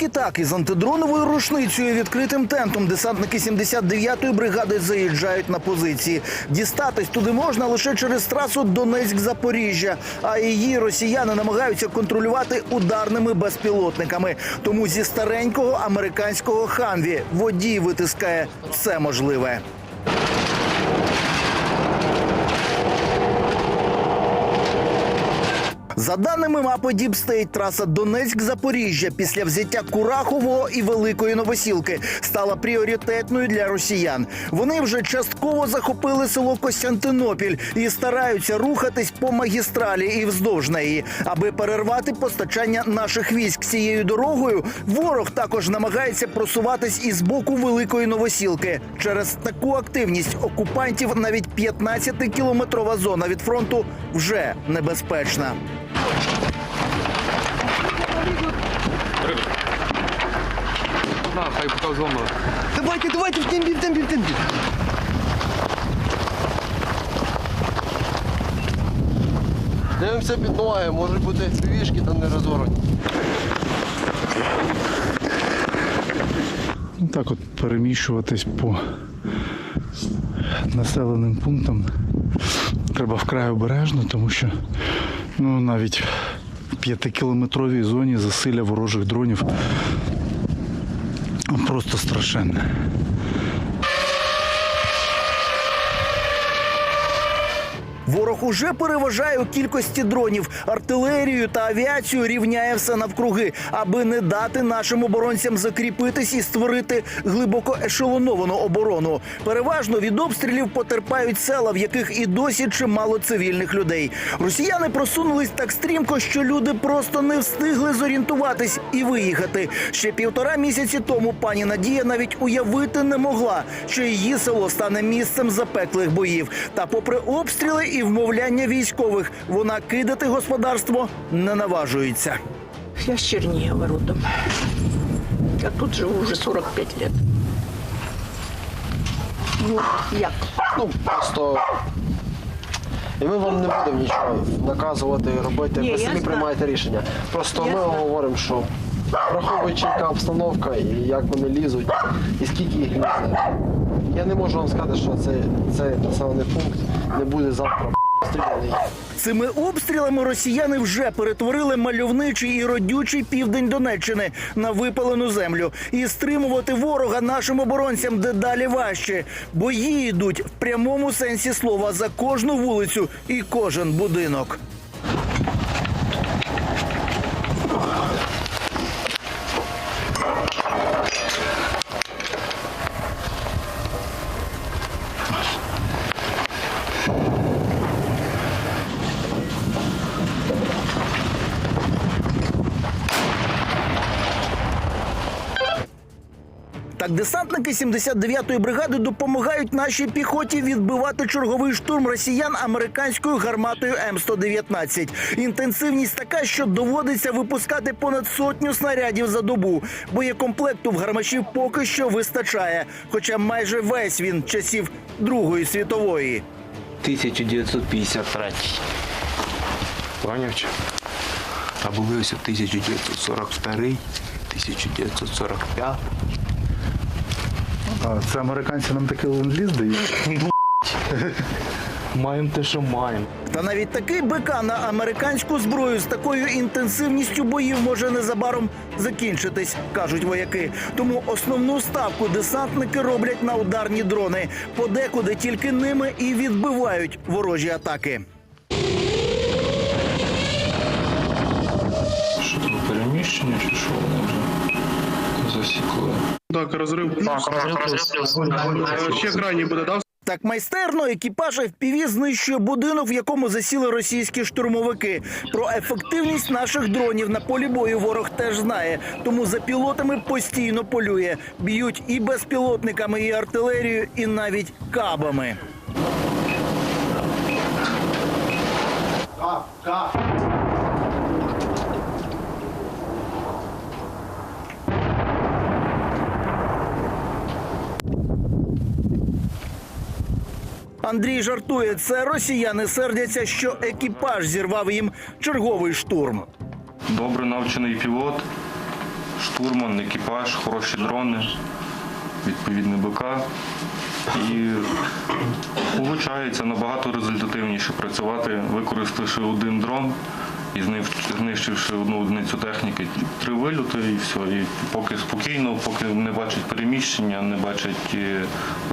Тільки так із антидроновою рушницею відкритим тентом десантники 79-ї бригади заїжджають на позиції. Дістатись туди можна лише через трасу Донецьк-Запоріжжя, а її росіяни намагаються контролювати ударними безпілотниками. Тому зі старенького американського хамві водій витискає все можливе. За даними мапи State, траса Донецьк-Запоріжжя після взяття Курахового і Великої Новосілки стала пріоритетною для росіян. Вони вже частково захопили село Костянтинопіль і стараються рухатись по магістралі і вздовж неї, аби перервати постачання наших військ цією дорогою. Ворог також намагається просуватись із боку Великої Новосілки. Через таку активність окупантів навіть 15-кілометрова зона від фронту вже небезпечна. На, хай пока зламали. Давайте, давайте, в темпе, в темпе, в темпе. Дивимося під ноги, може бути співішки там не розорвані. Ну, Так от переміщуватись по населеним пунктам треба вкрай обережно, тому що ну, навіть п'ятикілометровій зоні засилля ворожих дронів просто страшенне. Ворог уже переважає у кількості дронів, артилерію та авіацію рівняє все навкруги, аби не дати нашим оборонцям закріпитись і створити глибоко ешелоновану оборону. Переважно від обстрілів потерпають села, в яких і досі чимало цивільних людей. Росіяни просунулись так стрімко, що люди просто не встигли зорієнтуватись і виїхати. Ще півтора місяці тому пані Надія навіть уявити не могла, що її село стане місцем запеклих боїв. Та, попри обстріли і вмовляння військових, вона кидати господарство не наважується. Я с Чернигова родом. Я тут живу уже 45 лет. Ну, як? Ну, просто. І ми вам не будемо нічого наказувати, робити. Ні, ви я самі знаю. приймаєте рішення. Просто Я ми знаю. говоримо, що враховуючи яка обстановка і як вони лізуть, і скільки їх лізе. Я не можу вам сказати, що це, цей населений пункт не буде завтра стріляний. Цими обстрілами росіяни вже перетворили мальовничий і родючий південь Донеччини на випалену землю. І стримувати ворога нашим оборонцям дедалі важче. Бої йдуть в прямому сенсі слова за кожну вулицю і кожен будинок. Так, десантники 79-ї бригади допомагають нашій піхоті відбивати черговий штурм росіян американською гарматою М119. Інтенсивність така, що доводиться випускати понад сотню снарядів за добу. Боєкомплекту в гармашів поки що вистачає, хоча майже весь він часів Другої світової. 1953. Поняв чи? А були ось 1942, 1945. А це американці нам такий ленд-ліз дають. Маємо те, що маємо. Та навіть такий БК на американську зброю з такою інтенсивністю боїв може незабаром закінчитись, кажуть вояки. Тому основну ставку десантники роблять на ударні дрони. Подекуди тільки ними і відбивають ворожі атаки. Що тут переміщення чи що засікли? Так, розрив плюс. Ще грані буде, да? Так майстерно екіпаж FPV знищує будинок, в якому засіли російські штурмовики. Про ефективність наших дронів на полі бою ворог теж знає, тому за пілотами постійно полює. Б'ють і безпілотниками, і артилерією, і навіть кабами. Андрій жартує, це росіяни сердяться, що екіпаж зірвав їм черговий штурм. Добре навчений пілот штурман, екіпаж, хороші дрони, відповідний БК. І виходить набагато результативніше працювати, використавши один дрон і знищ- знищивши одну одиницю техніки, три вильоти і все. І поки спокійно, поки не бачать переміщення, не бачать е,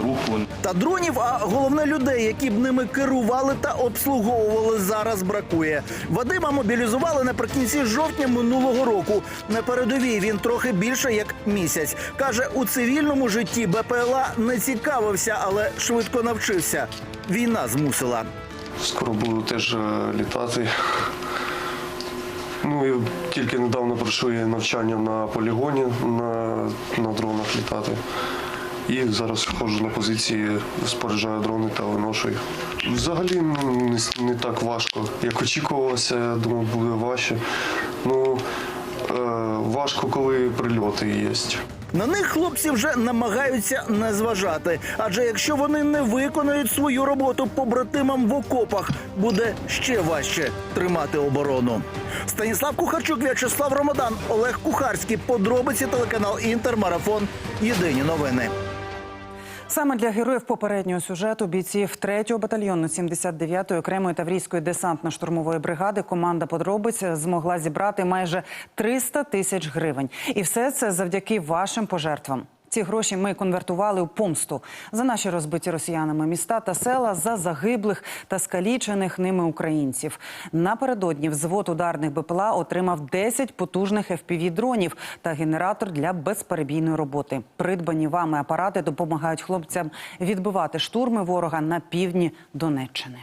руху, Та дронів, а головне людей, які б ними керували та обслуговували, зараз бракує. Вадима мобілізували наприкінці жовтня минулого року. На передовій він трохи більше як місяць. каже, у цивільному житті БПЛА не цікавився, але швидко навчився. Війна змусила. Скоро буду теж е, літати. Ну, і тільки недавно пройшов навчання на полігоні на, на дронах літати. І зараз ходжу на позиції, споряджаю дрони та виношу їх. Взагалі ну, не, не так важко, як очікувалося, я думав, буде важче. Ну, е, важко, коли прильоти є. На них хлопці вже намагаються не зважати. Адже якщо вони не виконають свою роботу побратимам в окопах, буде ще важче тримати оборону. Станіслав Кухарчук, В'ячеслав Ромадан, Олег Кухарський. Подробиці телеканал Інтермарафон. Єдині новини. Саме для героїв попереднього сюжету бійців 3-го батальйону 79-ї окремої таврійської десантно-штурмової бригади команда подробиць змогла зібрати майже 300 тисяч гривень. І все це завдяки вашим пожертвам. Ці гроші ми конвертували у помсту за наші розбиті росіянами міста та села, за загиблих та скалічених ними українців. Напередодні взвод ударних БПЛА отримав 10 потужних fpv дронів та генератор для безперебійної роботи. Придбані вами апарати допомагають хлопцям відбивати штурми ворога на півдні Донеччини.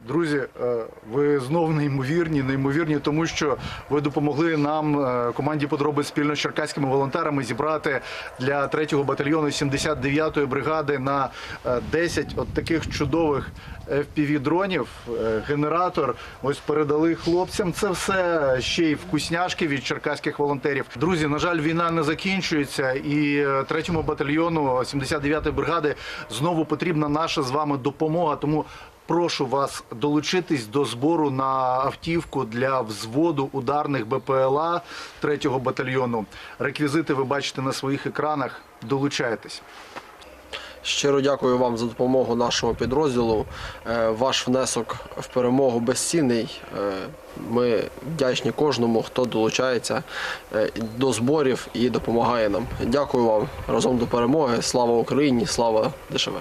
Друзі, е, ви знов неймовірні, неймовірні, тому що ви допомогли нам, е, команді подробиць спільно з черкаськими волонтерами, зібрати для 3-го батальйону 79-ї бригади на е, 10 от таких чудових fpv дронів Е, Генератор ось передали хлопцям. Це все ще й вкусняшки від черкаських волонтерів. Друзі, на жаль, війна не закінчується, і е, 3-му батальйону 79-ї бригади знову потрібна наша з вами допомога. Тому Прошу вас долучитись до збору на автівку для взводу ударних БПЛА 3-го батальйону. Реквізити ви бачите на своїх екранах. Долучайтесь. Щиро дякую вам за допомогу нашому підрозділу. Е, Ваш внесок в перемогу безцінний. Е, Ми вдячні кожному, хто долучається е, до зборів і допомагає нам. Дякую вам разом до перемоги. Слава Україні! Слава ДШВ!